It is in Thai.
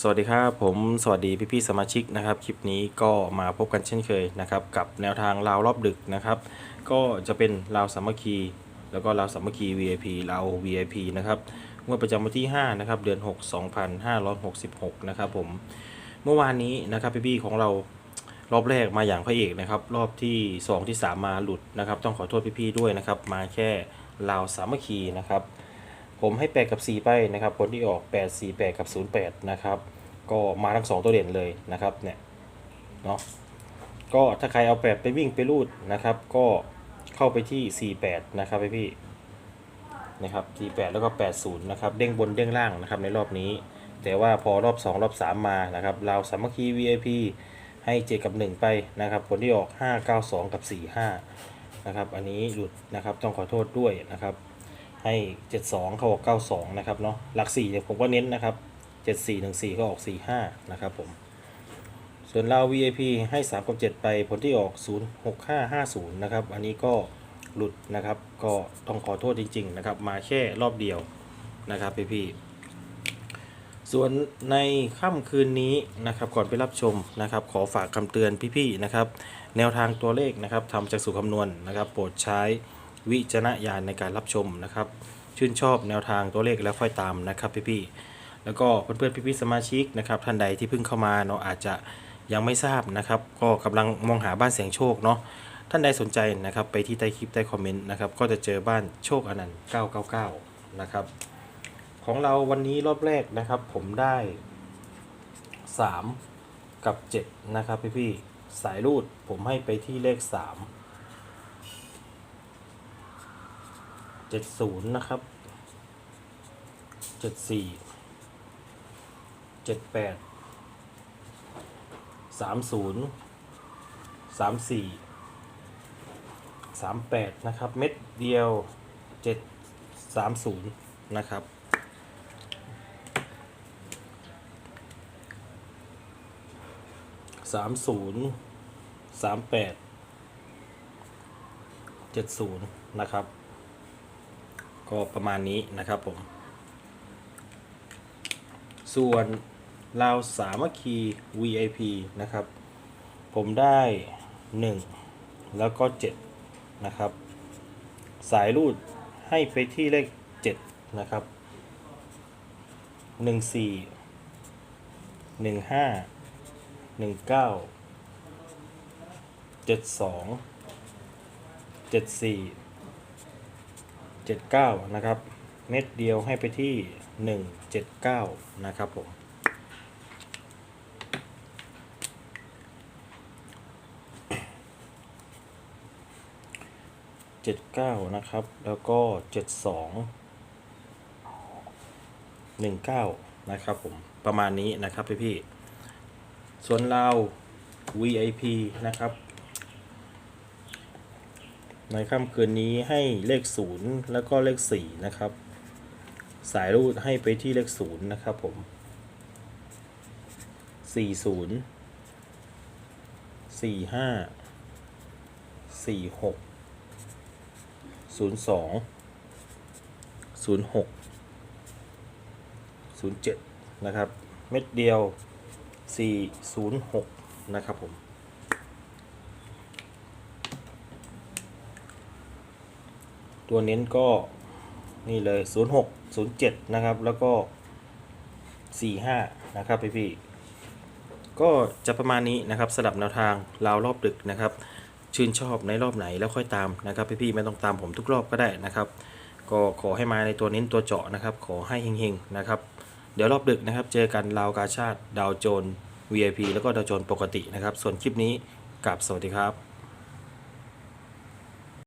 สวัสดีครับผมสวัสดีพี่ๆสมาชิกนะครับ คลิปนี้ก็มาพบกันเช่นเคยนะครับ กับแนวทางราวรอบดึกนะครับ ก็จะเป็นราวสามัคคี แล้วก็ราวสามัคคี VIP ราว VIP นะครับงวดประจำวันที่5นะครับเดือน 6 2566 นะครับผมเมื่อวานนี้นะครับพี่ๆของเรารอบแรกมาอย่างพระเอกนะครับ รอบที่ 2 ที่ 3 มาหลุดนะครับ ต้องขอโทษพี่ๆด้วยนะครับ มาแค่ราวสามัคคีนะครับ ผมให้ 8 กับ 4 ไปนะครับ ผลที่ออก 8 4 8 กับ 08 นะครับ ก็มาทั้ง 2 ตัวเด่นเลยนะครับเนี่ยเนาะก็ถ้าใครเอา 8 ไปวิ่งไปรูดนะครับ ก็เข้าไปที่ 48 นะครับพี่พี่นะครับ48 แล้วก็ 80 นะครับ เด้งบนเด้งล่างนะครับในรอบนี้ แต่ว่าพอรอบ 2 รอบ 3 มานะครับเราสามัคคี VIP ให้ 7 กับ 1 ไปนะครับ ผลที่ออก 5 9 2 กับ 45 นะครับ อันนี้หลุดนะครับต้องขอโทษด้วยนะครับ ให้ 72 เขาออก 92 นะครับเนาะหลัก4เนี่ยผมก็เน้นนะครับ 74 1 4 ก็ออก 45 นะครับผม ส่วนเรา VIP ให้ 3 กับ 7 ไปผลที่ออก 0 6 5 5 0 นะครับ อันนี้ก็หลุดนะครับ ก็ต้องขอโทษจริง ๆ นะครับ มาแค่รอบเดียวนะครับพี่ๆส่วนในค่ำคืนนี้นะครับก่อนไปรับชมนะครับ ขอฝากคำเตือนพี่ๆนะครับ แนวทางตัวเลขนะครับทำจากสูตรคำนวณนะครับ โปรดใช้ วิจารณญาณในการรับชมนะครับ ชื่นชอบแนวทางตัวเลขแล้วค่อยตามนะครับพี่ๆแล้วก็เพื่อนๆพี่ๆสมาชิกนะครับท่านใดที่เพิ่งเข้ามาเนาะอาจจะยังไม่ทราบนะครับ ก็กำลังมองหาบ้านเสียงโชคเนาะท่านใดสนใจนะครับไปที่ใต้คลิปใต้คอมเมนต์นะครับก็จะเจอบ้านโชคอนันต์999 นะครับ ของเราวันนี้รอบแรกนะครับ ผมได้ 3 กับ 7 นะครับพี่ๆสายรูดผมให้ไปที่เลข 3 70นะครับ74 78 30 34 38นะครับ เม็ดเดียว7 30นะครับสามศูนย์สามแปดเจ็ดศูนย์นะครับ ก็ประมาณนี้นะครับผม ส่วนราวสามัคคี VIP นะครับ ผมได้หนึ่งแล้วก็เจ็ดนะครับ สายรูดให้ไปที่เลขเจ็ดนะครับหนึ่งสี่ห นึ่งห้าหนึ่งเจ็ดเก้านะครับ เม็ดเดียวให้ไปที่หนึ่งเจ็ดเก้านะครับผมเจ็ดเก้านะครับ แล้วก็เจ็ดสองหนึ่งเก้านะครับผม ประมาณนี้นะครับพี่พี่ ส่วนเรา VIP นะครับ ในค่ำคืนนี้ให้เลข 0 แล้วก็เลข 4 นะครับ สายรูดให้ไปที่เลข 0 นะครับผม 40 45 46 02 06 07 นะครับ เม็ดเดียว 406 นะครับผม ตัวเน้นก็นี่เลย 06 07 นะครับ แล้วก็ 45 นะครับพี่พี่ก็จะประมาณนี้นะครับสลับแนวทางราวรอบดึกนะครับ ชื่นชอบในรอบไหนแล้วค่อยตามนะครับพี่พี่ไม่ต้องตามผมทุกรอบก็ได้นะครับ ก็ขอให้มาในตัวเน้นตัวเจาะนะครับ ขอให้เฮงๆนะครับ เดี๋ยวรอบดึกนะครับ เจอกันราวกาชาติดาวโจน VIP แล้วก็ดาวโจนปกตินะครับ ส่วนคลิปนี้กับสวัสดีครับ